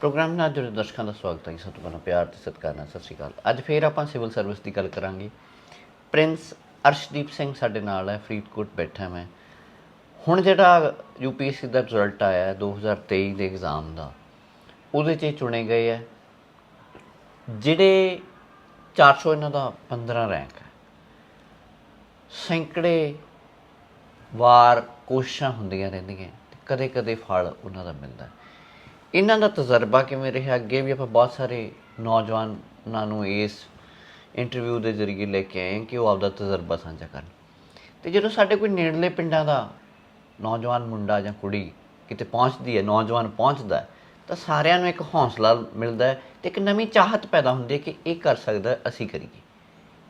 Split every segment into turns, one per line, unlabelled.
Programme ਨਾਲ ਜੁੜੇ ਦਰਸ਼ਕਾਂ ਦਾ ਸਵਾਗਤ ਹੈ ਜੀ। ਸਭ ਤੋਂ ਪਹਿਲਾਂ ਪਿਆਰ ਤੇ ਸਤਿਕਾਰ ਨਾਲ ਸਤਿ ਸ਼੍ਰੀ ਅਕਾਲ ਅੱਜ ਫੇਰ ਆਪਾਂ ਸਿਵਲ ਸਰਵਿਸ ਦੀ ਗੱਲ ਕਰਾਂਗੇ ਪ੍ਰਿੰਸ ਅਰਸ਼ਦੀਪ ਸਿੰਘ ਸਾਡੇ ਨਾਲ ਹੈ, ਫਰੀਦਕੋਟ ਬੈਠਾ ਮੈਂ ਹੁਣ ਜਿਹੜਾ ਯੂਪੀਐਸਸੀ ਦਾ ਰਿਜ਼ਲਟ ਆਇਆ ਹੈ 2023 ਦੇ ਐਗਜ਼ਾਮ ਦਾ, ਉਹਦੇ 'ਚ ਇਹ ਚੁਣੇ ਗਏ ਹੈ, ਜਿਹੜੇ 400 ਇਹਨਾਂ ਦਾ 15 ਰੈਂਕ ਹੈ ਸੈਂਕੜੇ ਵਾਰ ਕੋਸ਼ਿਸ਼ਾਂ ਹੁੰਦੀਆਂ ਰਹਿੰਦੀਆਂ ਤੇ ਕਦੇ-ਕਦੇ ਫਲ ਉਹਨਾਂ ਦਾ ਮਿਲਦਾ ਹੈ। ਇਹਨਾਂ ਦਾ ਤਜਰਬਾ ਕਿਵੇਂ ਰਿਹਾ? ਅੱਗੇ ਵੀ ਆਪਾਂ ਬਹੁਤ ਸਾਰੇ ਨੌਜਵਾਨਾਂ ਨੂੰ ਇਸ ਇੰਟਰਵਿਊ ਦੇ ਜ਼ਰੀਏ ਲੈ ਕੇ ਆਏ ਕਿ ਉਹ ਆਪਦਾ ਤਜਰਬਾ ਸਾਂਝਾ ਕਰਨ। ਤੇ ਜਦੋਂ ਸਾਡੇ ਕੋਈ ਨੇੜਲੇ ਪਿੰਡਾਂ ਦਾ ਨੌਜਵਾਨ ਮੁੰਡਾ ਜਾਂ ਕੁੜੀ ਕਿਤੇ ਪਹੁੰਚਦੀ ਹੈ, ਨੌਜਵਾਨ ਪਹੁੰਚਦਾ ਤਾਂ ਸਾਰਿਆਂ ਨੂੰ ਇੱਕ ਹੌਸਲਾ ਮਿਲਦਾ ਹੈ ਤੇ ਇੱਕ ਨਵੀਂ ਚਾਹਤ ਪੈਦਾ ਹੁੰਦੀ ਹੈ ਕਿ ਇਹ ਕਰ ਸਕਦਾ ਅਸੀਂ ਕਰੀਏ।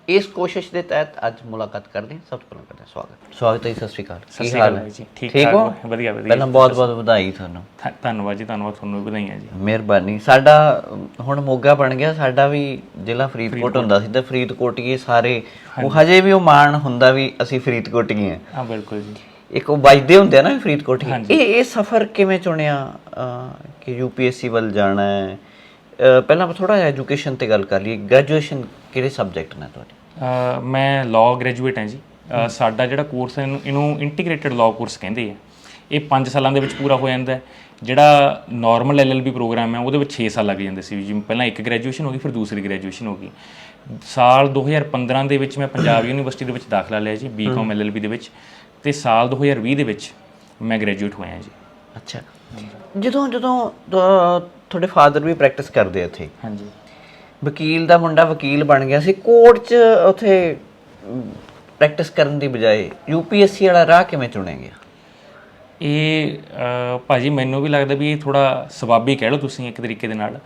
ਇਸ ਕੋਸ਼ਿਸ਼ ਦੇ ਤਹਿਤ ਅੱਜ ਮੁਲਾਕਾਤ ਕਰਦੇ ਹਾਂ। ਸਭ ਤੋਂ ਪਹਿਲਾਂ ਕਰਦੇ ਹਾਂ। ਸਵਾਗਤ ਸਵਾਗਤ ਹੈ ਜੀ, ਸਤਿ ਸ਼੍ਰੀ ਅਕਾਲ।
ਸਤਿ ਸ਼੍ਰੀ ਅਕਾਲ? ਜੀ, ਠੀਕ
ਹੋ?
ਵਧੀਆ, ਵਧੀਆ।
ਪਹਿਲਾਂ ਬਹੁਤ ਬਹੁਤ ਵਧਾਈ ਤੁਹਾਨੂੰ।
ਧੰ- ਧੰਨਵਾਦ ਜੀ ਧੰਨਵਾਦ ਤੁਹਾਨੂੰ ਵੀ ਵਧਾਈਆਂ ਜੀ।
ਮਿਹਰਬਾਨੀ। ਸਾਡਾ ਅਮ, ਹੁਣ ਮੋਗਾ ਬਣ ਗਿਆ। ਸਾਡਾ ਵੀ ਜ਼ਿਲ੍ਹਾ ਫਰੀਦਕੋਟ ਹੁੰਦਾ ਸੀ ਤੇ ਫਰੀਦਕੋਟੀਏ ਸਾਰੇ ਉਹ ਹਜੇ। ਵੀ ਉਹ ਮਾਣ ਹੁੰਦਾ ਵੀ ਅਸੀਂ ਫਰੀਦਕੋਟੀਏ ਹਾਂ
ਹਾਂ। ਬਿਲਕੁਲ ਜੀ।
ਇੱਕ ਉਹ ਵੱਜਦੇ ਹੁੰਦੇ ਆ ਨਾ ਫਰੀਦਕੋਟੀਏ ਇਹ ਇਹ ਸਫ਼ਰ ਕਿਵੇਂ ਚੁਣਿਆ ਅਹ, ਕਿ ਯੂਪੀਐਸਸੀ ਵੱਲ ਜਾਣਾ ਹੈ? ਅਹ, ਪਹਿਲਾਂ ਆਪਾਂ ਥੋੜਾ ਐਜੂਕੇਸ਼ਨ ਤੇ ਗੱਲ ਕਰ ਲਈਏ। ਗ੍ਰੈਜੂਏਸ਼ਨ ਕਿਹੜੇ ਸਬਜੈਕਟ ਨੇ ਤੁਹਾਡੇ?
ਮੈਂ ਲਾਅ ਗ੍ਰੈਜੂਏਟ ਹਾਂ ਜੀ। ਸਾਡਾ ਜਿਹੜਾ ਕੋਰਸ ਹੈ ਇਹਨੂੰ- ਇਹਨੂੰ ਇੰਟੀਗ੍ਰੇਟਡ ਲਾਅ ਕੋਰਸ ਕਹਿੰਦੇ ਆ। ਇਹ 5 ਸਾਲਾਂ ਦੇ ਵਿੱਚ ਪੂਰਾ ਹੋ ਜਾਂਦਾ ਹੈ। ਜਿਹੜਾ ਨਾਰਮਲ ਐਲਐਲਬੀ ਪ੍ਰੋਗਰਾਮ ਹੈ ਉਹਦੇ ਵਿੱਚ 6 ਸਾਲ ਲੱਗ ਜਾਂਦੇ ਸੀ। ਜਿਵੇਂ ਪਹਿਲਾਂ ਇੱਕ ਗ੍ਰੈਜੂਏਸ਼ਨ ਹੋ ਗਈ ਫਿਰ ਦੂਸਰੀ ਗ੍ਰੈਜੂਏਸ਼ਨ ਹੋ ਗਈ। ਸਾਲ 2015 ਦੇ ਵਿੱਚ ਮੈਂ ਪੰਜਾਬ ਯੂਨੀਵਰਸਿਟੀ ਦੇ ਵਿੱਚ ਦਾਖਲਾ ਲਿਆ ਜੀ ਬੀਕਾਮ ਐਲਐਲਬੀ ਦੇ ਵਿੱਚ। ਤੇ ਸਾਲ 2020 ਦੇ ਵਿੱਚ ਮੈਂ ਗ੍ਰੈਜੂਏਟ ਹੋਇਆ ਜੀ।
ਅੱਛਾ। ਜਦੋਂ ਜਦੋਂ ਤੁਹਾਡੇ ਫਾਦਰ ਵੀ ਪ੍ਰੈਕਟਿਸ ਕਰਦੇ ਆ ਇੱਥੇ।
ਹਾਂਜੀ।
ਵਕੀਲ ਦਾ ਮੁੰਡਾ ਵਕੀਲ ਬਣ ਗਿਆ ਸੀ ਕੋਰਟ 'ਚ ਉਥੇ ਪ੍ਰੈਕਟਿਸ ਕਰਨ ਦੀ ਬਜਾਏ ਯੂਪੀਐਸਸੀ ਵਾਲਾ ਰਾਹ ਕਿਵੇਂ ਚੁਣਿਆ ਗਿਆ
ਇਹ ਅਹ, ਭਾਜੀ ਮੈਨੂੰ ਵੀ ਲੱਗਦਾ ਵੀ ਇਹ ਥੋੜਾ ਸਵਾਬੀ ਕਹਿ ਲਓ ਤੁਸੀਂ ਇੱਕ ਤਰੀਕੇ ਦੇ ਨਾਲ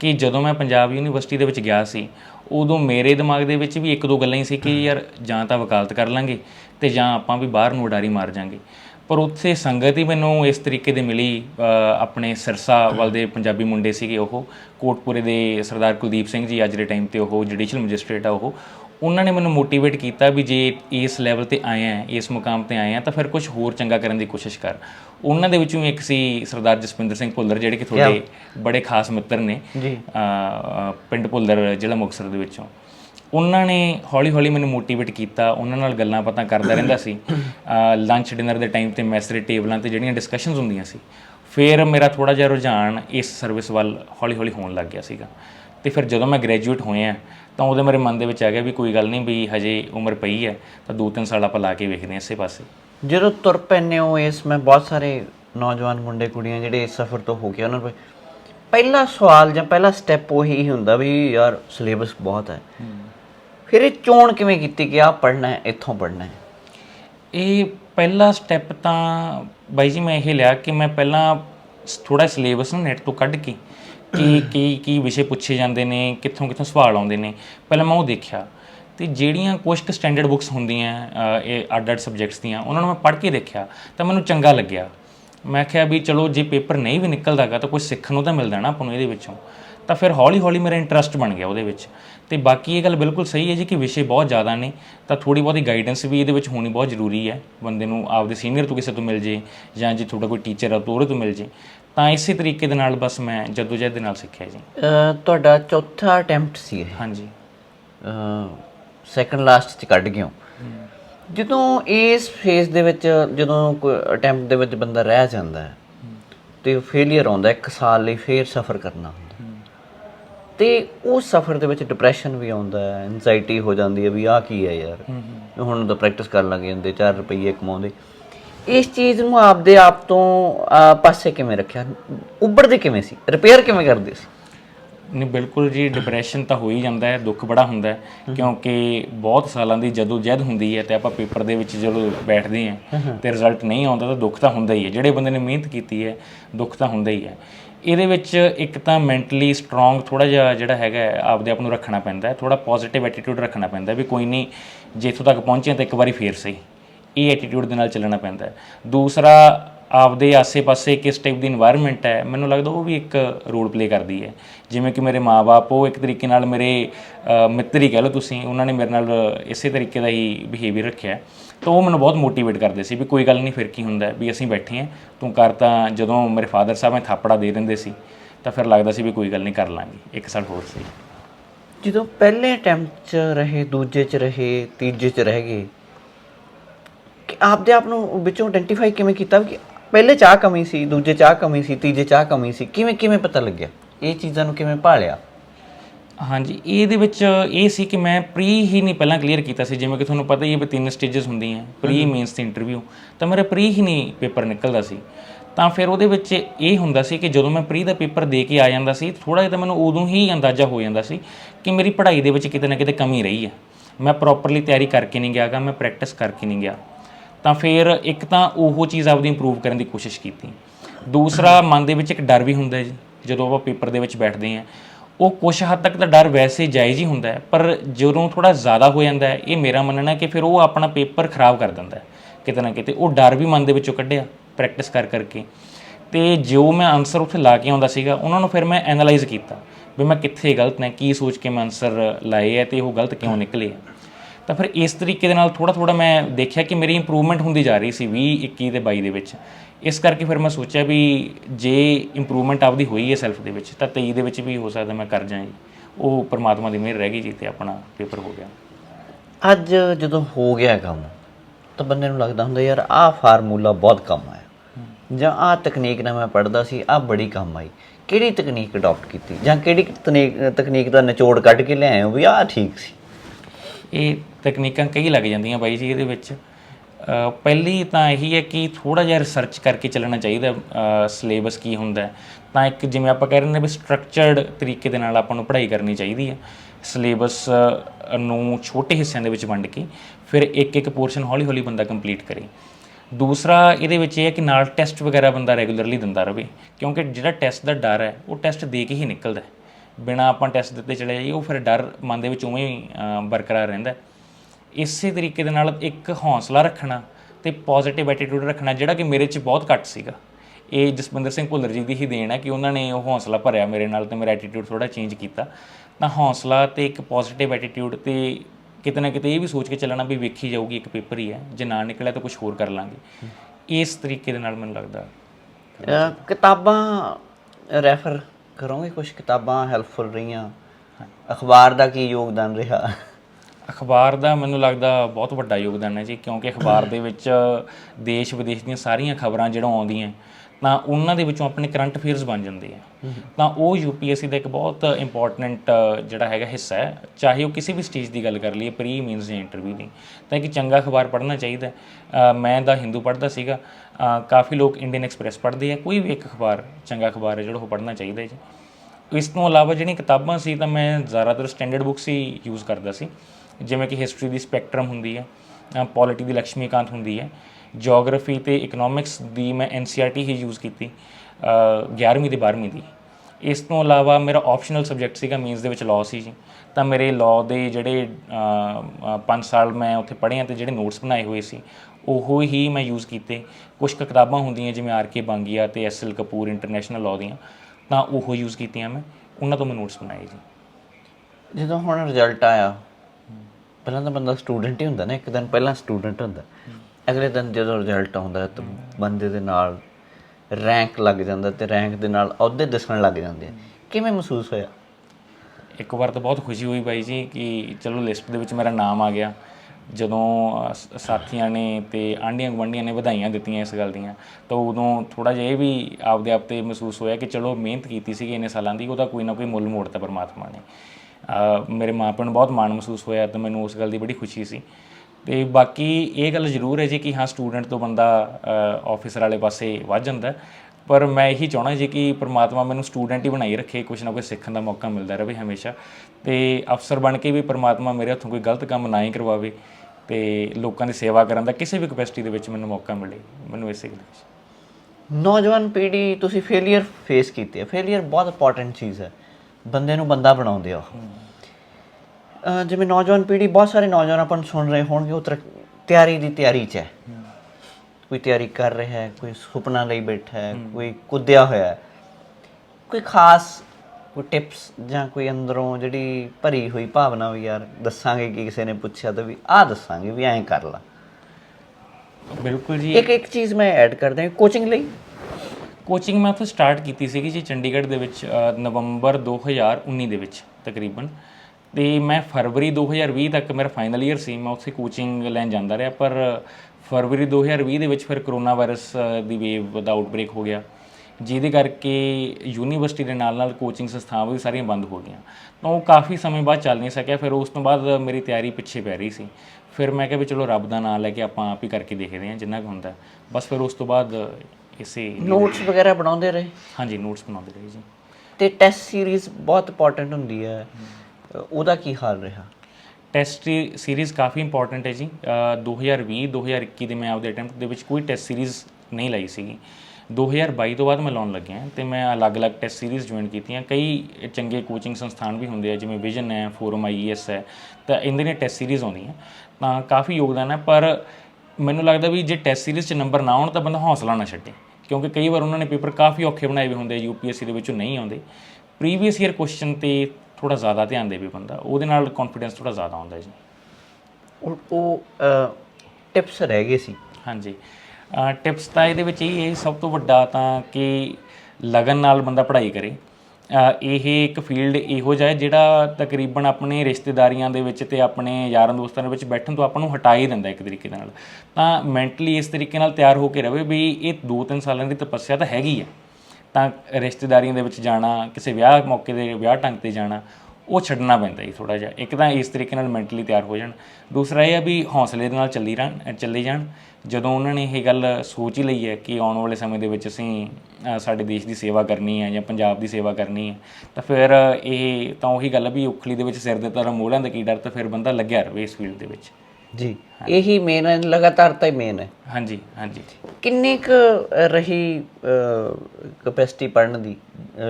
ਕਿ ਜਦੋਂ ਮੈਂ ਪੰਜਾਬ ਯੂਨੀਵਰਸਿਟੀ ਦੇ ਵਿੱਚ ਗਿਆ ਸੀ ਉਦੋਂ ਮੇਰੇ ਦਿਮਾਗ ਦੇ ਵਿੱਚ ਵੀ ਇੱਕ ਦੋ ਗੱਲਾਂ ਹੀ ਸੀ ਕਿ ਯਾਰ ਜਾਂ ਤਾਂ ਵਕਾਲਤ ਕਰ ਲਾਂਗੇ ਤੇ ਜਾਂ ਆਪਾਂ ਵੀ ਬਾਹਰ ਨੂੰ ਉਡਾਰੀ ਮਾਰ ਜਾਾਂਗੇ। ਪਰ ਉੱਥੇ ਸੰਗਤ ਹੀ ਮੈਨੂੰ ਇਸ ਤਰੀਕੇ ਦੀ ਮਿਲੀ ਆਪਣੇ ਸਿਰਸਾ ਵੱਲ ਦੇ ਪੰਜਾਬੀ ਮੁੰਡੇ ਸੀਗੇ ਉਹ ਕੋਟਪੁਰੇ ਦੇ ਸਰਦਾਰ ਕੁਲਦੀਪ ਸਿੰਘ ਜੀ ਅੱਜ ਦੇ ਟਾਈਮ ਤੇ ਉਹ ਜੁਡੀਸ਼ੀਅਲ ਮੈਜਿਸਟ੍ਰੇਟ ਆ ਉਹ ਉਹਨਾਂ ਨੇ ਮੈਨੂੰ ਮੋਟੀਵੇਟ ਕੀਤਾ ਵੀ ਜੇ ਇਸ ਲੈਵਲ ਤੇ ਆਏ ਆ ਇਸ ਮੁਕਾਮ ਤੇ ਆਏ ਆ ਤਾਂ ਫਿਰ ਕੁਝ ਹੋਰ ਚੰਗਾ ਕਰਨ ਦੀ ਕੋਸ਼ਿਸ਼ ਕਰ। ਉਹਨਾਂ ਦੇ ਵਿੱਚੋਂ ਇੱਕ ਸੀ ਸਰਦਾਰ ਜਸਪਿੰਦਰ ਸਿੰਘ ਭੁੱਲਰ ਜਿਹੜੇ ਕਿ ਤੁਹਾਡੇ ਬੜੇ ਖਾਸ ਮਿੱਤਰ ਨੇ
ਜੀ।
ਪਿੰਡ ਭੁੱਲਰ ਜ਼ਿਲ੍ਹਾ ਮੁਕਤਸਰ ਦੇ ਵਿੱਚੋਂ। ਉਹਨਾਂ ਨੇ ਹੌਲੀ ਹੌਲੀ ਮੈਨੂੰ ਮੋਟੀਵੇਟ ਕੀਤਾ ਉਹਨਾਂ ਨਾਲ ਗੱਲਾਂ ਬਾਤਾਂ ਕਰਦਾ ਰਹਿੰਦਾ ਸੀ। ਲੰਚ ਡਿਨਰ ਦੇ ਟਾਈਮ ਤੇ ਮੈਸ ਦੇ ਟੇਬਲਾਂ ਤੇ ਜਿਹੜੀਆਂ ਡਿਸਕਸ਼ਨਸ ਹੁੰਦੀਆਂ ਸੀ ਫਿਰ ਮੇਰਾ ਥੋੜਾ ਜਿਹਾ ਰੁਝਾਨ ਇਸ ਸਰਵਿਸ ਵੱਲ ਹੌਲੀ ਹੌਲੀ ਹੋਣ ਲੱਗ ਗਿਆ ਸੀਗਾ। ਤੇ ਫਿਰ ਜਦੋਂ ਮੈਂ ਗ੍ਰੈਜੂਏਟ ਹੋਇਆ ਤਾਂ ਉਹਦੇ ਮੇਰੇ ਮਨ ਦੇ ਵਿੱਚ ਆ ਗਿਆ ਵੀ ਕੋਈ ਗੱਲ ਨਹੀਂ ਵੀ ਹਜੇ ਉਮਰ ਪਈ ਹੈ ਤਾਂ 2-3 ਸਾਲ ਆਪਾਂ ਲਾ ਕੇ ਵੇਖਦੇ ਹਾਂ ਇਸੇ ਪਾਸੇ।
ਜਦੋਂ ਤੁਰ ਪੈਂਦੇ ਹੋ ਇਸ ਮੈਂ ਬਹੁਤ ਸਾਰੇ ਨੌਜਵਾਨ ਮੁੰਡੇ ਕੁੜੀਆਂ ਜਿਹੜੇ ਇਸ ਸਫ਼ਰ ਤੋਂ ਹੋ ਕੇ ਉਹਨਾਂ ਨੂੰ ਪਹਿਲਾ ਸਵਾਲ ਜਾਂ ਪਹਿਲਾ ਸਟੈਪ ਉਹੀ ਹੁੰਦਾ ਵੀ ਯਾਰ ਸਿਲੇਬਸ ਬਹੁਤ ਹੈ। ਫਿਰ ਇਹ ਚੋਣ ਕਿਵੇਂ ਕੀਤੀ ਕਿ ਆਹ ਪੜ੍ਹਨਾ ਹੈ ਇੱਥੋਂ ਪੜ੍ਹਨਾ ਹੈ?
ਇਹ ਪਹਿਲਾ ਸਟੈਪ ਤਾਂ ਬਾਈ ਜੀ ਮੈਂ ਇਹ ਲਿਆ ਕਿ ਮੈਂ ਪਹਿਲਾਂ ਥੋੜਾ ਸਿਲੇਬਸ ਨਾ ਨੈਟ ਤੋਂ ਕੱਢ ਕੇ ਕੀ ਕੀ ਕੀ ਵਿਸ਼ੇ ਪੁੱਛੇ ਜਾਂਦੇ ਨੇ ਕਿੱਥੋਂ ਕਿੱਥੋਂ ਸਵਾਲ ਆਉਂਦੇ ਨੇ। ਪਹਿਲਾਂ ਮੈਂ ਉਹ ਦੇਖਿਆ। ਤੇ ਜਿਹੜੀਆਂ ਕੁਝ ਕੁ ਸਟੈਂਡਰਡ ਬੁੱਕਸ ਹੁੰਦੀਆਂ ਇਹ ਅੱਡ ਅੱਡ ਸਬਜੈਕਟਸ ਦੀਆਂ ਉਹਨਾਂ ਨੂੰ ਮੈਂ ਪੜ੍ਹ ਕੇ ਦੇਖਿਆ ਤਾਂ ਮੈਨੂੰ ਚੰਗਾ ਲੱਗਿਆ। ਮੈਂ ਕਿਹਾ ਵੀ ਚਲੋ ਜੇ ਪੇਪਰ ਨਹੀਂ ਵੀ ਨਿਕਲਦਾਗਾ ਤਾਂ ਕੁਝ ਸਿੱਖਣ ਨੂੰ ਤਾਂ ਮਿਲਦਾ ਨਾ ਆਪਾਂ ਨੂੰ ਇਹਦੇ ਵਿੱਚੋਂ। ਤਾਂ ਫਿਰ ਹੌਲੀ ਹੌਲੀ ਮੇਰਾ ਇੰਟਰਸਟ ਬਣ ਗਿਆ ਉਹਦੇ ਵਿੱਚ। ਤੇ ਬਾਕੀ ਇਹ ਗੱਲ ਬਿਲਕੁਲ ਸਹੀ ਹੈ ਜੀ ਕਿ ਵਿਸ਼ੇ ਬਹੁਤ ਜ਼ਿਆਦਾ ਨੇ ਤਾਂ ਥੋੜੀ ਬਹੁਤੀ ਗਾਈਡੈਂਸ ਵੀ ਇਹਦੇ ਵਿੱਚ ਹੋਣੀ ਬਹੁਤ ਜ਼ਰੂਰੀ ਹੈ। ਬੰਦੇ ਨੂੰ ਆਪਦੇ ਸੀਨੀਅਰ ਤੋਂ ਕਿਸੇ ਤੋਂ ਮਿਲ ਜੇ ਜਾਂ ਜੇ ਤੁਹਾਡਾ ਕੋਈ ਟੀਚਰ ਆ ਤਾਂ ਉਹਦੇ ਤੋਂ ਮਿਲ ਜੇ। ਤਾਂ ਇਸੇ ਤਰੀਕੇ ਦੇ ਨਾਲ ਬਸ ਮੈਂ ਜਦੋਜਹਿਦ ਦੇ ਨਾਲ ਸਿੱਖਿਆ ਜੀ।
ਤੁਹਾਡਾ ਚੌਥਾ ਅਟੈਂਪਟ ਸੀ ਇਹ।
ਹਾਂਜੀ।
ਸੈਕੰਡ ਲਾਸਟ ਚ ਕੱਢ ਗਿਓ। ਜਦੋਂ ਇਸ ਫੇਜ਼ ਦੇ ਵਿੱਚ ਜਦੋਂ ਕੋਈ ਅਟੈਂਪਟ ਦੇ ਵਿੱਚ ਬੰਦਾ ਰਹਿ ਜਾਂਦਾ ਹੈ ਤੇ ਫੇਲਿਅਰ ਆਉਂਦਾ ਇੱਕ ਸਾਲ ਲਈ ਫੇਰ ਸਫਰ ਕਰਨਾ। ਤੇ ਉਸ ਸਫਰ ਦੇ ਵਿੱਚ ਡਿਪਰੈਸ਼ਨ ਵੀ ਆਉਂਦਾ ਹੈ ਐਂਜ਼ਾਈਟੀ ਹੋ ਜਾਂਦੀ ਹੈ ਵੀ ਆਹ ਕੀ ਹੈ ਯਾਰ। ਹੁਣ ਤਾਂ ਪ੍ਰੈਕਟਿਸ ਕਰਨ ਲੱਗ ਜਾਂਦੇ 4 ਰੁਪਏ ਕਮਾਉਂਦੇ। ਇਸ ਚੀਜ਼ ਨੂੰ ਆਪਦੇ ਆਪ ਤੋਂ ਪਾਸੇ ਕਿਵੇਂ ਰੱਖਿਆ? ਉੱਭਰਦੇ ਕਿਵੇਂ ਸੀ? ਰਿਪੇਅਰ ਕਿਵੇਂ ਕਰਦੇ ਸੀ?
ਨਹੀਂ ਬਿਲਕੁਲ ਜੀ ਡਿਪਰੈਸ਼ਨ ਤਾਂ ਹੋ ਹੀ ਜਾਂਦਾ ਹੈ ਦੁੱਖ ਬੜਾ ਹੁੰਦਾ ਹੈ ਕਿਉਂਕਿ ਬਹੁਤ ਸਾਲਾਂ ਦੀ ਜਦੋਂ ਜਹਿਦ ਹੁੰਦੀ ਹੈ ਤੇ ਆਪਾਂ ਪੇਪਰ ਦੇ ਵਿੱਚ ਜਦੋਂ ਬੈਠਦੇ ਹਾਂ ਤੇ ਰਿਜ਼ਲਟ ਨਹੀਂ ਆਉਂਦਾ ਤਾਂ ਦੁੱਖ ਤਾਂ ਹੁੰਦਾ ਹੀ ਹੈ। ਜਿਹੜੇ ਬੰਦੇ ਨੇ ਮਿਹਨਤ ਕੀਤੀ ਹੈ ਦੁੱਖ ਤਾਂ ਹੁੰਦਾ ਹੀ ਹੈ। ਇਹਦੇ ਵਿੱਚ ਇੱਕ ਤਾਂ ਮੈਂਟਲੀ ਸਟਰੋਂਗ ਥੋੜਾ ਜਿਹਾ ਜਿਹੜਾ ਹੈਗਾ ਆਪਦੇ ਆਪ ਨੂੰ ਰੱਖਣਾ ਪੈਂਦਾ ਹੈ ਥੋੜਾ ਪੋਜ਼ਿਟਿਵ ਐਟੀਟਿਊਡ ਰੱਖਣਾ ਪੈਂਦਾ ਵੀ ਕੋਈ ਨਹੀਂ, ਜੇ ਇੱਥੋਂ ਤੱਕ ਪਹੁੰਚੇ ਤਾਂ ਇੱਕ ਵਾਰੀ ਫੇਰ ਸਹੀ। ਇਹ ਐਟੀਟਿਊਡ ਦੇ ਨਾਲ ਚੱਲਣਾ ਪੈਂਦਾ ਦੂਸਰਾ, ਆਪਦੇ ਆਸੇ-ਪਾਸੇ ਕਿਸ ਟਾਈਪ ਦੀ এনवायरमेंट ਹੈ, ਮੈਨੂੰ ਲੱਗਦਾ ਉਹ ਵੀ ਇੱਕ ਰੋਲ ਪਲੇ ਕਰਦੀ ਹੈ। ਜਿਵੇਂ ਕਿ ਮੇਰੇ ਮਾਪੇ ਉਹ ਇੱਕ ਤਰੀਕੇ ਨਾਲ ਮੇਰੇ ਮਿੱਤਰ ਹੀ ਕਹਿ ਲਓ ਤੁਸੀਂ, ਉਹਨਾਂ ਨੇ ਮੇਰੇ ਨਾਲ ਇਸੇ ਤਰੀਕੇ ਦਾ ਹੀ ਬਿਹੇਵੀਅਰ ਰੱਖਿਆ ਤਾਂ ਉਹ ਮੈਨੂੰ ਬਹੁਤ ਮੋਟੀਵੇਟ ਕਰਦੇ ਸੀ ਵੀ ਕੋਈ ਗੱਲ ਨਹੀਂ, ਫਿਰ ਕੀ ਹੁੰਦਾ ਵੀ ਅਸੀਂ ਬੈਠੇ ਹਾਂ, ਤੂੰ ਕਰ ਤਾਂ ਜਦੋਂ ਮੇਰੇ ਫਾਦਰ ਸਾਹਿਬ ਮੈਂ ਥਾਪੜਾ ਦੇ ਦਿੰਦੇ ਸੀ, ਤਾਂ ਫਿਰ ਲੱਗਦਾ ਸੀ ਵੀ ਕੋਈ ਗੱਲ ਨਹੀਂ, ਕਰ ਲਾਂਗੇ। ਇੱਕ ਸਾਲ ਹੋਰ ਸੀ।
ਜਦੋਂ ਪਹਿਲੇ ਅਟੈਂਪਟ 'ਚ ਰਹੇ, ਦੂਜੇ 'ਚ ਰਹੇ, ਤੀਜੇ 'ਚ ਰਹਿ ਗਏ, ਕਿ ਆਪਦੇ ਆਪ ਨੂੰ ਵਿੱਚੋਂ ਆਇਡੈਂਟੀਫਾਈ ਕਿਵੇਂ ਕੀਤਾ ਕਿ ਪਹਿਲੇ ਚਾਹ ਕਮੀ ਸੀ, ਦੂਜੇ ਚਾਹ ਕਮੀ ਸੀ, ਤੀਜੇ ਚਾਹ ਕਮੀ ਸੀ ਕਿਵੇਂ ਕਿਵੇਂ ਪਤਾ ਲੱਗਿਆ? ਇਹ ਚੀਜ਼ਾਂ ਨੂੰ ਕਿਵੇਂ ਭਾਲਿਆ?
ਹਾਂਜੀ ਇਹਦੇ ਵਿੱਚ ਇਹ ਸੀ ਕਿ ਮੈਂ ਪ੍ਰੀ ਹੀ ਨਹੀਂ ਪਹਿਲਾਂ ਕਲੀਅਰ ਕੀਤਾ ਸੀ ਜਿਵੇਂ ਕਿ ਤੁਹਾਨੂੰ ਪਤਾ ਹੀ ਹੈ ਵੀ ਤਿੰਨ ਸਟੇजेस ਹੁੰਦੀਆਂ ਪ੍ਰੀ ਮੇਨਸ ਤੇ ਇੰਟਰਵਿਊ ਤਾਂ ਮੇਰਾ ਪ੍ਰੀ ਹੀ ਨਹੀਂ ਪੇਪਰ ਨਿਕਲਦਾ ਸੀ। ਤਾਂ ਫਿਰ ਉਹਦੇ ਵਿੱਚ ਇਹ ਹੁੰਦਾ ਸੀ ਕਿ ਜਦੋਂ ਮੈਂ ਪ੍ਰੀ ਦਾ ਪੇਪਰ ਦੇ ਕੇ ਆ ਜਾਂਦਾ ਸੀ ਥੋੜਾ ਜਿਹਾ ਤਾਂ ਮੈਨੂੰ ਉਦੋਂ ਹੀ ਅੰਦਾਜ਼ਾ ਹੋ ਜਾਂਦਾ ਸੀ ਕਿ ਮੇਰੀ ਪੜ੍ਹਾਈ ਦੇ ਵਿੱਚ ਕਿਤੇ ਨਾ ਕਿਤੇ ਕਮੀ ਰਹੀ ਹੈ। ਮੈਂ ਪ੍ਰੋਪਰਲੀ ਤਿਆਰੀ ਕਰਕੇ ਨਹੀਂ ਗਿਆਗਾ ਮੈਂ ਪ੍ਰੈਕਟਿਸ ਕਰਕੇ ਨਹੀਂ ਗਿਆ। ਤਾਂ ਫਿਰ ਇੱਕ ਤਾਂ ਉਹ ਚੀਜ਼ ਆਪਦੀ ਇੰਪਰੂਵ ਕਰਨ ਦੀ ਕੋਸ਼ਿਸ਼ ਕੀਤੀ। ਦੂਸਰਾ ਮਨ ਦੇ ਵਿੱਚ ਇੱਕ ਡਰ ਵੀ ਹੁੰਦਾ ਜੀ ਜਦੋਂ ਆਪਾਂ ਪੇਪਰ ਦੇ ਵਿੱਚ ਬੈਠਦੇ ਹਾਂ। ਉਹ ਕੁਝ ਹੱਦ ਤੱਕ ਤਾਂ ਡਰ ਵੈਸੇ ਜਾਇਜ਼ ਹੀ ਹੁੰਦਾ ਹੈ, ਪਰ ਜਦੋਂ ਥੋੜਾ ਜ਼ਿਆਦਾ ਹੋ ਜਾਂਦਾ ਹੈ, ਇਹ ਮੇਰਾ ਮੰਨਣਾ ਕਿ ਫਿਰ ਉਹ ਆਪਣਾ ਪੇਪਰ ਖਰਾਬ ਕਰ ਦਿੰਦਾ ਹੈ, ਕਿਤੇ ਨਾ ਕਿਤੇ। ਉਹ ਡਰ ਵੀ ਮਨ ਦੇ ਵਿੱਚੋਂ ਕੱਢਿਆ, ਪ੍ਰੈਕਟਿਸ ਕਰ ਕਰਕੇ। ਤੇ ਜੋ ਮੈਂ ਆਨਸਰ ਉੱਥੇ ਲਾ ਕੇ ਆਉਂਦਾ ਸੀਗਾ, ਉਹਨਾਂ ਨੂੰ ਫਿਰ ਮੈਂ ਐਨਾਲਾਈਜ਼ ਕੀਤਾ ਵੀ ਮੈਂ ਕਿੱਥੇ ਗਲਤ ਨੇ, ਕੀ ਸੋਚ ਕੇ ਮੈਂ ਆਨਸਰ ਲਾਏ ਹੈ ਤੇ ਉਹ ਗਲਤ ਕਿਉਂ ਨਿਕਲੇ ਹੈ ਤਾਂ ਫਿਰ ਇਸ ਤਰੀਕੇ ਦੇ ਨਾਲ ਥੋੜਾ ਥੋੜਾ ਮੈਂ ਦੇਖਿਆ ਕਿ ਮੇਰੀ ਇੰਪਰੂਵਮੈਂਟ ਹੁੰਦੀ ਜਾ ਰਹੀ ਸੀ 20 21 ਤੇ 22 ਦੇ ਵਿੱਚ। ਇਸ ਕਰਕੇ ਫਿਰ ਮੈਂ ਸੋਚਿਆ ਵੀ ਜੇ ਇੰਪਰੂਵਮੈਂਟ ਆਪਦੀ ਹੋਈ ਹੈ ਸੈਲਫ ਦੇ ਵਿੱਚ ਤਾਂ 23 ਦੇ ਵਿੱਚ ਵੀ ਹੋ ਸਕਦਾ ਮੈਂ ਕਰ ਜਾਂ ਜੀ ਉਹ ਪ੍ਰਮਾਤਮਾ ਦੀ ਮਿਹਰ ਰਹਿ ਗਈ ਜੀ ਤੇ ਆਪਣਾ ਪੇਪਰ ਹੋ ਗਿਆ।
ਅੱਜ ਜਦੋਂ ਹੋ ਗਿਆ ਕੰਮ ਤਾਂ ਬੰਦੇ ਨੂੰ ਲੱਗਦਾ ਹੁੰਦਾ ਯਾਰ ਆਹ ਫਾਰਮੂਲਾ ਬਹੁਤ ਕੰਮ ਆਇਆ। ਜਾਂ ਆਹ ਤਕਨੀਕ ਨਾਲ ਮੈਂ ਪੜਦਾ ਸੀ ਆਹ ਬੜੀ ਕੰਮ ਆਈ। ਕਿਹੜੀ ਤਕਨੀਕ ਅਡਾਪਟ ਕੀਤੀ? ਜਾਂ ਕਿਹੜੀ ਤਕਨੀਕ ਤਕਨੀਕ ਦਾ ਨਿਚੋੜ ਕੱਢ ਕੇ ਲਿਆਏ ਹੋ ਵੀ ਆਹ ਠੀਕ ਸੀ?
ਇਹ ਤਕਨੀਕਾਂ ਕਈ ਲੱਗ ਜਾਂਦੀਆਂ ਬਾਈ ਜੀ ਇਹਦੇ ਵਿੱਚ। ਪਹਿਲੀ ਤਾਂ ਇਹੀ ਹੈ ਕਿ ਥੋੜਾ ਜਿਹਾ ਰਿਸਰਚ ਕਰਕੇ ਚੱਲਣਾ ਚਾਹੀਦਾ ਸਿਲੇਬਸ ਕੀ ਹੁੰਦਾ ਤਾਂ ਇੱਕ ਜਿਵੇਂ ਆਪਾਂ ਕਹਿ ਰਹੇ ਨੇ ਵੀ ਸਟਰਕਚਰਡ ਤਰੀਕੇ ਦੇ ਨਾਲ ਆਪਾਂ ਨੂੰ ਪੜ੍ਹਾਈ ਕਰਨੀ ਚਾਹੀਦੀ ਹੈ। ਸਿਲੇਬਸ ਨੂੰ ਛੋਟੇ ਹਿੱਸਿਆਂ ਦੇ ਵਿੱਚ ਵੰਡ ਕੇ ਫਿਰ ਇੱਕ ਇੱਕ ਪੋਰਸ਼ਨ ਹੌਲੀ ਹੌਲੀ ਬੰਦਾ ਕੰਪਲੀਟ ਕਰੇ। ਦੂਸਰਾ ਇਹਦੇ ਵਿੱਚ ਇਹ ਹੈ ਕਿ ਨਾਲ ਟੈਸਟ ਵਗੈਰਾ ਬੰਦਾ ਰੈਗੂਲਰਲੀ ਦਿੰਦਾ ਰਹੇ ਕਿਉਂਕਿ ਜਿਹੜਾ ਟੈਸਟ ਦਾ ਡਰ ਹੈ, ਉਹ ਟੈਸਟ ਦੇ ਕੇ ਹੀ ਨਿਕਲਦਾ ਹੈ। ਬਿਨਾ ਆਪਾਂ ਟੈਸਟ ਦਿੱਤੇ ਚਲੇ ਜਾਈਏ, ਉਹ ਫਿਰ ਡਰ ਮਨ ਦੇ ਵਿੱਚ ਉਵੇਂ ਹੀ ਬਰਕਰਾਰ ਰਹਿੰਦਾ ਇਸੇ ਤਰੀਕੇ ਦੇ ਨਾਲ ਇੱਕ ਹੌਸਲਾ ਰੱਖਣਾ ਤੇ ਪੋਜ਼ਿਟਿਵ ਐਟੀਟਿਊਡ ਰੱਖਣਾ ਜਿਹੜਾ ਕਿ ਮੇਰੇ 'ਚ ਬਹੁਤ ਘੱਟ ਸੀਗਾ। ਇਹ ਜਸਵਿੰਦਰ ਸਿੰਘ ਭੁੱਲਰ ਜੀ ਦੀ ਹੀ ਦੇਣ ਹੈ ਕਿ ਉਹਨਾਂ ਨੇ ਉਹ ਹੌਸਲਾ ਭਰਿਆ ਮੇਰੇ ਨਾਲ ਤੇ ਮੇਰਾ ਐਟੀਟਿਊਡ ਥੋੜਾ ਚੇਂਜ ਕੀਤਾ। ਤਾਂ ਹੌਸਲਾ ਤੇ ਇੱਕ ਪੋਜ਼ਿਟਿਵ ਐਟੀਟਿਊਡ ਤੇ ਕਿਤੇ ਨਾ ਕਿਤੇ ਇਹ ਵੀ ਸੋਚ ਕੇ ਚੱਲਣਾ ਵੀ ਵੇਖੀ ਜਾਊਗੀ ਇੱਕ ਪੇਪਰ ਹੀ ਹੈ ਜੇ ਨਾ ਨਿਕਲਿਆ ਤਾਂ ਕੁਝ ਹੋਰ ਕਰ ਲਾਂਗੇ। ਇਸ ਤਰੀਕੇ ਦੇ ਨਾਲ ਮੈਨੂੰ ਲੱਗਦਾ।
ਕਿਤਾਬਾਂ ਰੈਫਰ ਕਰੋਗੇ ਕੁਝ ਕਿਤਾਬਾਂ ਹੈਲਪਫੁਲ ਰਹੀਆਂ। ਅਖਬਾਰ ਦਾ ਕੀ ਯੋਗਦਾਨ ਰਿਹਾ?
ਅਖਬਾਰ ਦਾ ਮੈਨੂੰ ਲੱਗਦਾ ਬਹੁਤ ਵੱਡਾ ਯੋਗਦਾਨ ਹੈ ਜੀ ਕਿਉਂਕਿ ਅਖਬਾਰ ਦੇ ਵਿੱਚ ਦੇਸ਼ ਵਿਦੇਸ਼ ਦੀਆਂ ਸਾਰੀਆਂ ਖਬਰਾਂ ਜਿਹੜੀਆਂ ਆਉਂਦੀਆਂ ਤਾਂ ਉਹਨਾਂ ਦੇ ਵਿੱਚੋਂ ਆਪਣੇ ਕਰੰਟ ਅਫੇਅਰਸ ਬਣ ਜਾਂਦੇ ਆ ਤਾਂ ਉਹ ਯੂਪੀਐਸਸੀ ਦਾ ਇੱਕ ਬਹੁਤ ਇੰਪੋਰਟੈਂਟ ਜਿਹੜਾ ਹੈਗਾ ਹਿੱਸਾ ਹੈ। ਚਾਹੇ ਉਹ ਕਿਸੇ ਵੀ ਸਟੇਜ ਦੀ ਗੱਲ ਕਰ ਲਈਏ ਪ੍ਰੀ ਮੀਨਸ ਜਾਂ ਇੰਟਰਵਿਊ ਦੀ। ਤਾਂ ਇੱਕ ਚੰਗਾ ਅਖਬਾਰ ਪੜ੍ਹਨਾ ਚਾਹੀਦਾ ਮੈਂ ਦਾ ਹਿੰਦੂ ਪੜ੍ਹਦਾ ਸੀਗਾ। ਕਾਫੀ ਲੋਕ ਇੰਡੀਅਨ ਐਕਸਪ੍ਰੈਸ ਪੜ੍ਹਦੇ ਆ ਕੋਈ ਵੀ ਇੱਕ ਅਖਬਾਰ ਚੰਗਾ ਅਖਬਾਰ ਹੈ ਜਿਹੜਾ ਉਹ ਪੜ੍ਹਨਾ ਚਾਹੀਦਾ ਜੀ। ਇਸ ਤੋਂ ਇਲਾਵਾ ਜਿਹੜੀਆਂ ਕਿਤਾਬਾਂ ਸੀ ਤਾਂ ਮੈਂ ਜ਼ਿਆਦਾਤਰ ਸਟੈਂਡਰਡ ਬੁੱਕਸ ਹੀ ਯੂਜ਼ ਕਰਦਾ ਸੀ। ਜਿਵੇਂ ਕਿ ਹਿਸਟਰੀ ਦੀ ਸਪੈਕਟਰਮ ਹੁੰਦੀ ਹੈ ਪੋਲਿਟੀ ਦੀ ਲక్ష్ਮੀਕਾਂਤ ਹੁੰਦੀ ਹੈ ਜੀਓਗ੍ਰਾਫੀ ਤੇ ਇਕਨੋਮਿਕਸ ਦੀ ਮੈਂ ਐਨਸੀਆਰਟੀ ਹੀ ਯੂਜ਼ ਕੀਤੀ ਅ, 11ਵੀਂ ਤੇ 12ਵੀਂ ਦੀ। ਇਸ ਤੋਂ ਇਲਾਵਾ ਮੇਰਾ ਆਪਸ਼ਨਲ ਸਬਜੈਕਟ ਸੀਗਾ ਮੀਨਸ ਦੇ ਵਿੱਚ ਲਾਅ ਸੀ ਜੀ। ਤਾਂ ਮੇਰੇ ਲਾਅ ਦੇ ਜਿਹੜੇ 5 ਸਾਲ ਮੈਂ ਉੱਥੇ ਪੜ੍ਹਿਆ ਆ ਤੇ ਜਿਹੜੇ ਨੋਟਸ ਬਣਾਏ ਹੋਏ ਸੀ ਉਹ ਹੀ ਮੈਂ ਯੂਜ਼ ਕੀਤੇ। ਕੁਝ ਕਿਤਾਬਾਂ ਹੁੰਦੀਆਂ ਜਿਵੇਂ ਆਰ ਕੇ ਬਾਂਗੀਆ ਤੇ S L Kapoor international law ਦੀਆਂ ਤਾਂ ਉਹ ਯੂਜ਼ ਕੀਤੀਆਂ ਮੈਂ ਉਹਨਾਂ ਤੋਂ ਮੈਂ ਨੋਟਸ ਬਣਾਏ ਜੀ।
ਜਦੋਂ ਹੁਣ ਰਿਜ਼ਲਟ ਆਇਆ ਪਹਿਲਾਂ ਤਾਂ ਬੰਦਾ ਸਟੂਡੈਂਟ ਹੀ ਹੁੰਦਾ ਨਾ, ਇੱਕ ਦਿਨ ਪਹਿਲਾਂ ਸਟੂਡੈਂਟ ਹੁੰਦਾ। ਅਗਲੇ ਦਿਨ ਜਦੋਂ ਰਿਜ਼ਲਟ ਆਉਂਦਾ ਤਾਂ ਬੰਦੇ ਦੇ ਨਾਲ ਰੈਂਕ ਲੱਗ ਜਾਂਦਾ ਤੇ ਰੈਂਕ ਦੇ ਨਾਲ ਅਹੁਦੇ ਦਿਸਣ ਲੱਗ ਜਾਂਦੇ ਆ। ਕਿਵੇਂ ਮਹਿਸੂਸ ਹੋਇਆ?
ਇੱਕ ਵਾਰ ਤਾਂ ਬਹੁਤ ਖੁਸ਼ੀ ਹੋਈ ਬਾਈ ਜੀ ਕਿ ਚਲੋ ਲਿਸਟ ਦੇ ਵਿੱਚ ਮੇਰਾ ਨਾਮ ਆ ਗਿਆ। ਜਦੋਂ ਸਾਥੀਆਂ ਨੇ ਤੇ ਆਂਢੀਆਂ ਗੁਆਂਢੀਆਂ ਨੇ ਵਧਾਈਆਂ ਦਿੱਤੀਆਂ ਇਸ ਗੱਲ ਦੀਆਂ, ਤਾਂ ਉਦੋਂ ਥੋੜਾ ਜਿਹਾ ਇਹ ਵੀ ਆਪਦੇ ਆਪ ਤੇ ਮਹਿਸੂਸ ਹੋਇਆ ਕਿ ਚਲੋ ਮਿਹਨਤ ਕੀਤੀ ਸੀਗੀ ਇੰਨੇ ਸਾਲਾਂ ਦੀ, ਉਹਦਾ ਕੋਈ ਨਾ ਕੋਈ ਮੁੱਲ ਮੋੜਤਾ ਪਰਮਾਤਮਾ ਨੇ। ਮੇਰੇ ਮਾਪਿਆਂ ਨੂੰ ਬਹੁਤ ਮਾਣ ਮਹਿਸੂਸ ਹੋਇਆ ਤਾਂ ਮੈਨੂੰ ਉਸ ਗੱਲ ਦੀ ਬੜੀ ਖੁਸ਼ੀ ਸੀ। ਤੇ ਬਾਕੀ ਇਹ ਗੱਲ ਜ਼ਰੂਰ ਹੈ ਜੀ ਕਿ ਹਾਂ, ਸਟੂਡੈਂਟ ਤੋਂ ਬੰਦਾ ਆਫਿਸਰ ਵਾਲੇ ਪਾਸੇ ਵੱਧ ਜਾਂਦਾ ਪਰ ਮੈਂ ਇਹੀ ਚਾਹਣਾ ਜੀ ਕਿ ਪ੍ਰਮਾਤਮਾ ਮੈਨੂੰ ਸਟੂਡੈਂਟ ਹੀ ਬਣਾਈ ਰੱਖੇ ਕੁਝ ਨਾ ਕੁਝ ਸਿੱਖਣ ਦਾ ਮੌਕਾ ਮਿਲਦਾ ਰਹੇ ਹਮੇਸ਼ਾ। ਤੇ ਅਫਸਰ ਬਣ ਕੇ ਵੀ ਪ੍ਰਮਾਤਮਾ ਮੇਰੇ ਹੱਥੋਂ ਕੋਈ ਗਲਤ ਕੰਮ ਨਾ ਹੀ ਕਰਵਾਵੇ ਤੇ ਲੋਕਾਂ ਦੀ ਸੇਵਾ ਕਰਨ ਦਾ ਕਿਸੇ ਵੀ ਕਪੈਸਿਟੀ ਦੇ ਵਿੱਚ ਮੈਨੂੰ ਮੌਕਾ ਮਿਲੇ। ਮੈਨੂੰ ਇਸੇ ਗੱਲ
ਨੌਜਵਾਨ ਪੀੜ੍ਹੀ, ਤੁਸੀਂ ਫੇਲਿਅਰ ਫੇਸ ਕੀਤੀ ਹੈ। ਫੇਲਿਅਰ ਬਹੁਤ ਇੰਪੋਰਟੈਂਟ ਚੀਜ਼ ਹੈ। ਬੰਦੇ ਨੂੰ ਬੰਦਾ ਬਣਾਉਂਦੇ ਆ ਉਹ। ਜਿਵੇਂ ਨੌਜਵਾਨ ਪੀੜ੍ਹੀ ਬਹੁਤ ਸਾਰੇ ਨੌਜਵਾਨ ਆਪਾਂ ਨੂੰ ਸੁਣ ਰਹੇ ਹੋਣਗੇ ਉਹ ਤਿਆਰੀ ਦੀ ਤਿਆਰੀ 'ਚ ਹੈ। ਕੋਈ ਤਿਆਰੀ ਕਰ ਰਿਹਾ ਹੈ ਕੋਈ ਸੁਪਨਾ ਲਈ ਬੈਠਾ ਹੈ ਕੋਈ ਕੁੱਦਿਆ ਹੋਇਆ ਹੈ। ਕੋਈ ਖਾਸ ਕੋਈ ਟਿਪਸ ਜਾਂ ਕੋਈ ਅੰਦਰੋਂ ਜਿਹੜੀ ਭਰੀ ਹੋਈ ਭਾਵਨਾ ਵੀ ਯਾਰ ਦੱਸਾਂਗੇ ਕਿ ਕਿਸੇ ਨੇ ਪੁੱਛਿਆ ਤਾਂ ਵੀ ਆਹ ਦੱਸਾਂਗੇ ਵੀ ਐਂ ਕਰ ਲਾ।
ਬਿਲਕੁਲ ਜੀ।
ਇੱਕ ਇੱਕ ਚੀਜ਼ ਮੈਂ ਐਡ ਕਰਦਾ ਕੋਚਿੰਗ ਲਈ।
ਕੋਚਿੰਗ ਮੈਂ ਉੱਥੇ ਸਟਾਰਟ ਕੀਤੀ ਸੀਗੀ ਜੀ ਚੰਡੀਗੜ੍ਹ ਦੇ ਵਿੱਚ ਅ, ਨਵੰਬਰ 2019 ਦੇ ਵਿੱਚ ਤਕਰੀਬਨ। ਤੇ ਮੈਂ ਫਰਵਰੀ 2020 ਤੱਕ ਮੇਰਾ ਫਾਈਨਲ ਈਅਰ ਸੀ ਮੈਂ ਉੱਥੇ ਕੋਚਿੰਗ ਲੈਣ ਜਾਂਦਾ ਰਿਹਾ ਪਰ ਫਰਵਰੀ 2020 ਦੇ ਵਿੱਚ ਫਿਰ ਕਰੋਨਾ ਵਾਇਰਸ ਅ, ਦੀ ਵੇਵ ਦਾ ਆਊਟਬ੍ਰੇਕ ਹੋ ਗਿਆ। ਜਿਹਦੇ ਕਰਕੇ ਯੂਨੀਵਰਸਿਟੀ ਦੇ ਨਾਲ ਨਾਲ ਕੋਚਿੰਗ ਸੰਸਥਾਵਾਂ ਵੀ ਸਾਰੀਆਂ ਬੰਦ ਹੋ ਗਈਆਂ। ਤਾਂ ਉਹ ਕਾਫੀ ਸਮੇਂ ਬਾਅਦ ਚੱਲ ਨਹੀਂ ਸਕਿਆ ਫਿਰ ਉਸ ਤੋਂ ਬਾਅਦ ਮੇਰੀ ਤਿਆਰੀ ਪਿੱਛੇ ਪੈ ਰਹੀ ਸੀ। ਫਿਰ ਮੈਂ ਕਿਹਾ ਵੀ ਚਲੋ ਰੱਬ ਦਾ ਨਾਮ ਲੈ ਕੇ ਆਪਾਂ ਆਪ ਹੀ ਕਰਕੇ ਦੇਖਦੇ ਹਾਂ ਜਿੰਨਾ ਕੁ ਹੁੰਦਾ। ਬਸ ਫਿਰ ਉਸ ਤੋਂ ਬਾਅਦ ਇਸੇ
ਨੋਟਸ ਵਗੈਰਾ ਬਣਾਉਂਦੇ ਰਹੇ?
ਹਾਂਜੀ ਨੋਟਸ ਬਣਾਉਂਦੇ ਰਹੇ ਜੀ।
ਤੇ ਟੈਸਟ ਸੀਰੀਜ਼ ਬਹੁਤ ਇੰਪੋਰਟੈਂਟ ਹੁੰਦੀ ਹੈ। ਉਹਦਾ ਕੀ ਹਾਲ ਰਿਹਾ?
ਟੈਸਟ ਸੀਰੀਜ਼ ਕਾਫੀ ਇੰਪੋਰਟੈਂਟ ਹੈ ਜੀ। ਅ, 2020 2021 ਦੇ ਮੈਂ ਆਪਦੇ ਅਟੈਂਪਟ ਦੇ ਵਿੱਚ ਕੋਈ ਟੈਸਟ ਸੀਰੀਜ਼ ਨਹੀਂ ਲਈ ਸੀਗੀ। 2022 ਤੋਂ ਬਾਅਦ ਮੈਂ ਲਾਉਣ ਲੱਗਿਆ ਤੇ ਮੈਂ ਅਲੱਗ-ਅਲੱਗ ਟੈਸਟ ਸੀਰੀਜ਼ ਜੁਆਇਨ ਕੀਤੀਆਂ। ਕਈ ਚੰਗੇ ਕੋਚਿੰਗ ਸੰਸਥਾਨ ਵੀ ਹੁੰਦੇ ਆ ਜਿਵੇਂ ਵਿਜ਼ਨ ਹੈ ਫੋਰਮ ਆਈਐਸ ਹੈ ਤਾਂ ਇਹਨਾਂ ਦੀਆਂ ਟੈਸਟ ਸੀਰੀਜ਼ ਆਉਂਦੀਆਂ ਤਾਂ ਕਾਫੀ ਯੋਗਦਾਨ ਹੈ ਪਰ ਮੈਨੂੰ ਲੱਗਦਾ ਵੀ ਜੇ ਟੈਸਟ ਸੀਰੀਜ਼ 'ਚ ਨੰਬਰ ਨਾ ਆਉਣ ਤਾਂ ਬੰਦਾ ਹੌਸਲਾ ਨਾ ਛੱਡੇ। ਕਿਉਂਕਿ ਕਈ ਵਾਰ ਉਹਨਾਂ ਨੇ ਪੇਪਰ ਕਾਫੀ ਔਖੇ ਬਣਾਏ ਹੋਏ ਹੁੰਦੇ ਯੂਪੀਐਸਸੀ ਦੇ ਵਿੱਚੋਂ ਨਹੀਂ ਆਉਂਦੇ। ਪ੍ਰੀਵੀਅਸ ਈਅਰ ਕੁਐਸਚਨ ਤੇ ਥੋੜਾ ਜ਼ਿਆਦਾ ਧਿਆਨ ਦੇਵੇ ਬੰਦਾ ਉਹਦੇ ਨਾਲ ਕੌਨਫੀਡੈਂਸ ਥੋੜਾ ਜ਼ਿਆਦਾ ਆਉਂਦਾ ਜੀ।
ਉਹ ਟਿਪਸ ਰਹਿ ਗਏ ਸੀ।
ਹਾਂਜੀ। ਟਿਪਸ ਤਾਂ ਇਹਦੇ ਵਿੱਚ ਇਹ ਸਭ ਤੋਂ ਵੱਡਾ ਤਾਂ ਕਿ ਲਗਨ ਨਾਲ ਬੰਦਾ ਪੜ੍ਹਾਈ ਕਰੇ। ਇਹ ਇੱਕ ਫੀਲਡ ਇਹੋ ਜਿਹਾ ਹੈ ਜਿਹੜਾ ਤਕਰੀਬਨ ਆਪਣੇ ਰਿਸ਼ਤੇਦਾਰੀਆਂ ਦੇ ਵਿੱਚ ਤੇ ਆਪਣੇ ਯਾਰਾਂ ਦੋਸਤਾਂ ਦੇ ਵਿੱਚ ਬੈਠਣ ਤੋਂ ਆਪਾਂ ਨੂੰ ਹਟਾ ਹੀ ਦਿੰਦਾ ਇੱਕ ਤਰੀਕੇ ਨਾਲ। ਤਾਂ ਮੈਂਟਲੀ ਇਸ ਤਰੀਕੇ ਨਾਲ ਤਿਆਰ ਹੋ ਕੇ ਰਹੇ ਵੀ ਇਹ 2-3 ਸਾਲਾਂ ਦੀ ਤਪੱਸਿਆ ਤਾਂ ਹੈਗੀ ਆ। ਤਾਂ ਰਿਸ਼ਤੇਦਾਰੀਆਂ ਦੇ ਵਿੱਚ ਜਾਣਾ, ਕਿਸੇ ਵਿਆਹ ਮੌਕੇ ਦੇ ਵਿਆਹ ਢੰਗ ਤੇ ਜਾਣਾ, ਉਹ ਛੱਡਣਾ ਪੈਂਦਾ ਜੀ ਥੋੜਾ ਜਿਹਾ। ਇੱਕ ਤਾਂ ਇਸ ਤਰੀਕੇ ਨਾਲ ਮੈਂਟਲੀ ਤਿਆਰ ਹੋ ਜਾਣ। ਦੂਸਰਾ ਇਹ ਆ ਵੀ ਹੌਸਲੇ ਦੇ ਨਾਲ ਚੱਲੀ ਰਹਿਣ ਚੱਲੇ ਜਾਣ। ਜਦੋਂ ਉਹਨਾਂ ਨੇ ਇਹ ਗੱਲ ਸੋਚ ਹੀ ਲਈ ਹੈ ਕਿ ਆਉਣ ਵਾਲੇ ਸਮੇਂ ਦੇ ਵਿੱਚ ਅਸੀਂ ਸਾਡੇ ਦੇਸ਼ ਦੀ ਸੇਵਾ ਕਰਨੀ ਹੈ ਜਾਂ ਪੰਜਾਬ ਦੀ ਸੇਵਾ ਕਰਨੀ ਹੈ ਤਾਂ ਫਿਰ ਇਹ ਤਾਂ ਉਹੀ ਗੱਲ ਵੀ ਉਖਲੀ ਦੇ ਵਿੱਚ ਸਿਰ ਦੇ ਤਰ੍ਹਾਂ ਮੋਹਲਾਂ ਦਾ ਕੀ ਡਰ ਤਾਂ ਫਿਰ ਬੰਦਾ ਲੱਗਿਆ ਰਵੇ ਇਸ ਫੀਲਡ ਦੇ ਵਿੱਚ।
ਜੀ ਇਹੀ ਮੇਨ ਹੈ ਲਗਾਤਾਰਤਾ ਹੀ ਮੇਨ ਹੈ।
ਹਾਂਜੀ ਹਾਂਜੀ।
ਕਿੰਨੀ ਕੁ ਰਹੀ ਕਪੈਸਿਟੀ ਪੜਨ ਦੀ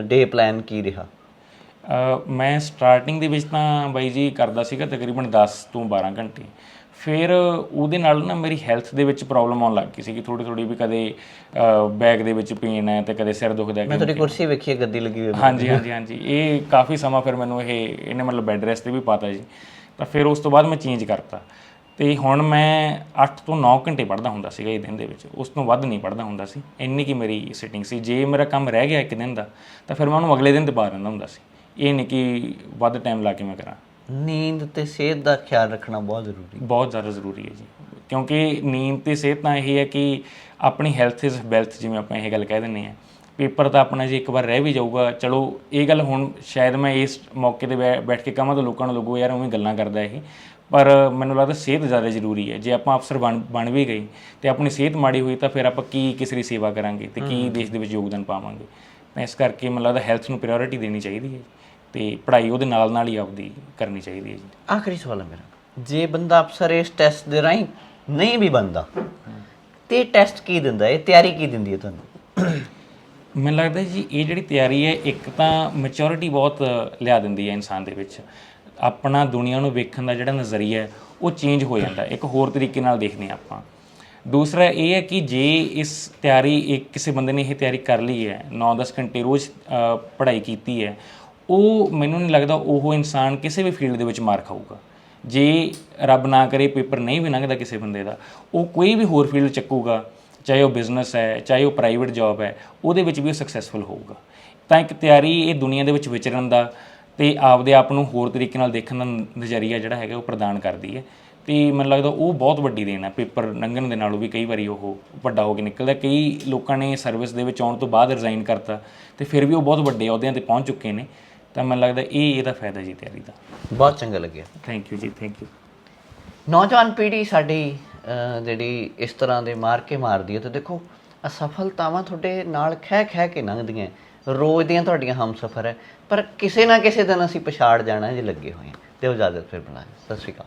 ਡੇ ਪਲਾਨ ਕੀ ਰਿਹਾ?
ਮੈਂ ਸਟਾਰਟਿੰਗ ਦੇ ਵਿੱਚ ਤਾਂ ਬਾਈ ਜੀ ਕਰਦਾ ਸੀਗਾ ਤਕਰੀਬਨ 10 ਤੋਂ 12 ਘੰਟੇ। ਫਿਰ ਉਹਦੇ ਨਾਲ ਨਾ ਮੇਰੀ ਹੈਲਥ ਦੇ ਵਿੱਚ ਪ੍ਰੋਬਲਮ ਆਉਣ ਲੱਗ ਗਈ ਸੀ ਕਿ ਥੋੜੀ ਥੋੜੀ ਵੀ ਕਦੇ ਬੈਕ ਦੇ ਵਿੱਚ ਪੇਨ ਹੈ ਤੇ ਕਦੇ ਸਿਰ ਦੁਖਦਾ ਹੈ
ਮੈਂ ਤੁਹਾਡੀ ਕੁਰਸੀ ਵੇਖੀ ਗੱਦੀ ਲੱਗੀ ਹੋਈ
ਹਾਂਜੀ ਹਾਂਜੀ ਹਾਂਜੀ। ਇਹ ਕਾਫੀ ਸਮਾਂ ਫਿਰ ਮੈਨੂੰ ਇਹ ਇਹਨੇ ਮਤਲਬ ਬੈੱਡ ਰੈਸਟ ਤੇ ਵੀ ਪਾਤਾ ਜੀ। ਤਾਂ ਫਿਰ ਉਸ ਤੋਂ ਬਾਅਦ ਮੈਂ ਚੇਂਜ ਕਰਤਾ। ਤੇ ਹੁਣ ਮੈਂ 8 ਤੋਂ 9 ਘੰਟੇ ਪੜ੍ਹਦਾ ਹੁੰਦਾ ਸੀਗਾ ਇਹ ਦਿਨ ਦੇ ਵਿੱਚ। ਉਸ ਤੋਂ ਵੱਧ ਨਹੀਂ ਪੜ੍ਹਦਾ ਹੁੰਦਾ ਸੀ। ਇੰਨੀ ਕੀ ਮੇਰੀ ਸਿਟਿੰਗ ਸੀ। ਜੇ ਮੇਰਾ ਕੰਮ ਰਹਿ ਗਿਆ ਇੱਕ ਦਿਨ ਦਾ ਤਾਂ ਫਿਰ ਮੈਂ ਉਹਨੂੰ ਅਗਲੇ ਦਿਨ ਤੇ ਪਾ ਦਿੰਦਾ ਹੁੰਦਾ ਸੀ। ਇਹ ਨਹੀਂ ਕਿ ਵੱਧ ਟਾਈਮ ਲਾ ਕੇ ਮੈਂ ਕਰਾਂ।
ਨੀਂਦ ਤੇ ਸਿਹਤ ਦਾ ਖਿਆਲ ਰੱਖਣਾ ਬਹੁਤ ਜ਼ਰੂਰੀ
ਬਹੁਤ ਜ਼ਿਆਦਾ ਜ਼ਰੂਰੀ ਹੈ ਜੀ। ਕਿਉਂਕਿ ਨੀਂਦ ਤੇ ਸਿਹਤ ਤਾਂ ਇਹ ਹੈ ਕਿ ਆਪਣੀ ਹੈਲਥ ਇਜ਼ ਵੈਲਥ ਜਿਵੇਂ ਆਪਾਂ ਇਹ ਗੱਲ ਕਹਿ ਦਿੰਦੇ ਆ ਪੇਪਰ ਤਾਂ ਆਪਣਾ ਜੇ ਇੱਕ ਵਾਰ ਰਹਿ ਵੀ ਜਾਊਗਾ ਚਲੋ ਇਹ ਗੱਲ ਹੁਣ ਸ਼ਾਇਦ ਮੈਂ ਇਸ ਮੌਕੇ ਤੇ ਬੈਠ ਕੇ ਕਹਾਂ ਤਾਂ ਲੋਕਾਂ ਨੂੰ ਲੱਗੂ ਯਾਰ ਉਵੇਂ ਗੱਲਾਂ ਕਰਦਾ ਇਹ। ਪਰ ਮੈਨੂੰ ਲੱਗਦਾ ਸਿਹਤ ਜ਼ਿਆਦਾ ਜ਼ਰੂਰੀ ਹੈ। ਜੇ ਆਪਾਂ ਅਫਸਰ ਬਣ ਬਣ ਵੀ ਗਏ ਤੇ ਆਪਣੀ ਸਿਹਤ ਮਾੜੀ ਹੋਈ ਤਾਂ ਫਿਰ ਆਪਾਂ ਕੀ ਕਿਸੇ ਦੀ ਸੇਵਾ ਕਰਾਂਗੇ ਤੇ ਕੀ ਦੇਸ਼ ਦੇ ਵਿੱਚ ਯੋਗਦਾਨ ਪਾਵਾਂਗੇ। ਤਾਂ ਇਸ ਕਰਕੇ ਮੈਨੂੰ ਲੱਗਦਾ ਹੈਲਥ ਨੂੰ ਪ੍ਰਾਇੋਰਟੀ ਦੇਣੀ ਚਾਹੀਦੀ ਹੈ। ਤੇ ਪੜ੍ਹਾਈ ਉਹਦੇ ਨਾਲ ਨਾਲ ਹੀ ਆਪਦੀ ਕਰਨੀ ਚਾਹੀਦੀ ਹੈ ਜੀ।
ਆਖਰੀ ਸਵਾਲ ਹੈ ਮੇਰਾ। ਜੇ ਬੰਦਾ ਅਫਸਰ ਇਸ ਟੈਸਟ ਦੇ ਰਾਹੀਂ ਨਹੀਂ ਵੀ ਬੰਦਾ ਤੇ ਟੈਸਟ ਕੀ ਦਿੰਦਾ? ਹੈ ਇਹ ਤਿਆਰੀ ਕੀ ਦਿੰਦੀ ਹੈ ਤੁਹਾਨੂੰ?
ਮੈਨੂੰ ਲੱਗਦਾ ਜੀ ਇਹ ਜਿਹੜੀ ਤਿਆਰੀ ਹੈ ਇੱਕ ਤਾਂ ਮੈਚੁਰਿਟੀ ਬਹੁਤ ਲਿਆ ਦਿੰਦੀ ਹੈ ਇਨਸਾਨ ਦੇ ਵਿੱਚ। ਆਪਣਾ ਦੁਨੀਆ ਨੂੰ ਵੇਖਣ ਦਾ ਜਿਹੜਾ ਨਜ਼ਰੀਆ ਹੈ ਉਹ ਚੇਂਜ ਹੋ ਜਾਂਦਾ। ਇੱਕ ਹੋਰ ਤਰੀਕੇ ਨਾਲ ਦੇਖਦੇ ਹਾਂ ਆਪਾਂ। ਦੂਸਰਾ ਇਹ ਹੈ ਕਿ ਜੇ ਇਸ ਤਿਆਰੀ ਇੱਕ ਕਿਸੇ ਬੰਦੇ ਨੇ ਇਹ ਤਿਆਰੀ ਕਰ ਲਈ ਹੈ 9-10 ਘੰਟੇ ਰੋਜ਼ ਪੜ੍ਹਾਈ ਕੀਤੀ ਹੈ ਉਹ ਮੈਨੂੰ ਨਹੀਂ ਲੱਗਦਾ ਉਹ ਇਨਸਾਨ ਕਿਸੇ ਵੀ ਫੀਲਡ ਦੇ ਵਿੱਚ ਮਾਰ ਖਾਊਗਾ। ਜੇ ਰੱਬ ਨਾ ਕਰੇ, ਪੇਪਰ ਨਹੀਂ ਵੀ ਲੰਘਦਾ ਕਿਸੇ ਬੰਦੇ ਦਾ, ਉਹ ਕੋਈ ਵੀ ਹੋਰ ਫੀਲਡ ਚੱਕੂਗਾ, ਚਾਹੇ ਉਹ ਬਿਜ਼ਨਸ ਹੈ, ਚਾਹੇ ਉਹ ਪ੍ਰਾਈਵੇਟ ਜੌਬ ਹੈ, ਉਹਦੇ ਵਿੱਚ ਵੀ ਉਹ ਸਕਸੈਸਫੁਲ ਹੋਊਗਾ। ਤਾਂ ਇੱਕ ਤਿਆਰੀ ਇਹ ਦੁਨੀਆ ਦੇ ਵਿੱਚ ਵਿਚਰਨ ਦਾ ਤੇ ਆਪਦੇ ਆਪ ਨੂੰ ਹੋਰ ਤਰੀਕੇ ਨਾਲ ਦੇਖਣ ਦਾ ਨਜ਼ਰੀਆ ਜਿਹੜਾ ਹੈਗਾ ਉਹ ਪ੍ਰਦਾਨ ਕਰਦੀ ਹੈ। ਤੇ ਮੈਨੂੰ ਲੱਗਦਾ ਉਹ ਬਹੁਤ ਵੱਡੀ ਦੇਣ ਹੈ। ਪੇਪਰ ਲੰਘਣ ਦੇ ਨਾਲੋਂ ਵੀ ਕਈ ਵਾਰੀ ਉਹ ਵੱਡਾ ਹੋ ਕੇ ਨਿਕਲਦਾ। ਕਈ ਲੋਕਾਂ ਨੇ ਸਰਵਿਸ ਦੇ ਵਿੱਚ ਆਉਣ ਤੋਂ ਬਾਅਦ ਰਿਜ਼ਾਈਨ ਕਰਤਾ ਤੇ ਫਿਰ ਵੀ ਉਹ ਬਹੁਤ ਵੱਡੇ ਅਹੁਦਿਆਂ ਤੇ ਪਹੁੰਚ ਚੁੱਕੇ ਨੇ। ਤਾਂ ਮੈਨੂੰ ਲੱਗਦਾ ਇਹ ਇਹਦਾ ਫਾਇਦਾ ਜੀ ਤਿਆਰੀ ਦਾ।
ਬਹੁਤ ਚੰਗਾ ਲੱਗਿਆ।
Thank you ji thank you
ਨੌਜਵਾਨ ਪੀੜ੍ਹੀ ਸਾਡੀ ਅਹ, ਜਿਹੜੀ ਇਸ ਤਰ੍ਹਾਂ ਦੇ ਮਾਰ ਕੇ ਮਾਰਦੀ ਹੈ ਤੇ ਦੇਖੋ ਅਸਫਲਤਾਵਾਂ ਤੁਹਾਡੇ ਨਾਲ ਖਹਿ ਖਹਿ ਕੇ ਲੰਘਦੀਆਂ ਹੈ। ਰੋਜ਼ ਦੀਆਂ ਤੁਹਾਡੀਆਂ ਹਮਸਫਰ ਹੈ ਪਰ ਕਿਸੇ ਨਾ ਕਿਸੇ ਦਿਨ ਅਸੀਂ ਪਛਾੜ ਜਾਣਾ ਜੇ ਲੱਗੇ ਹੋਏ ਹਾਂ। ਤੇ ਇਜਾਜ਼ਤ ਫਿਰ ਬੁਲਾਏ ਸਤਿ ਸ਼੍ਰੀ ਅਕਾਲ।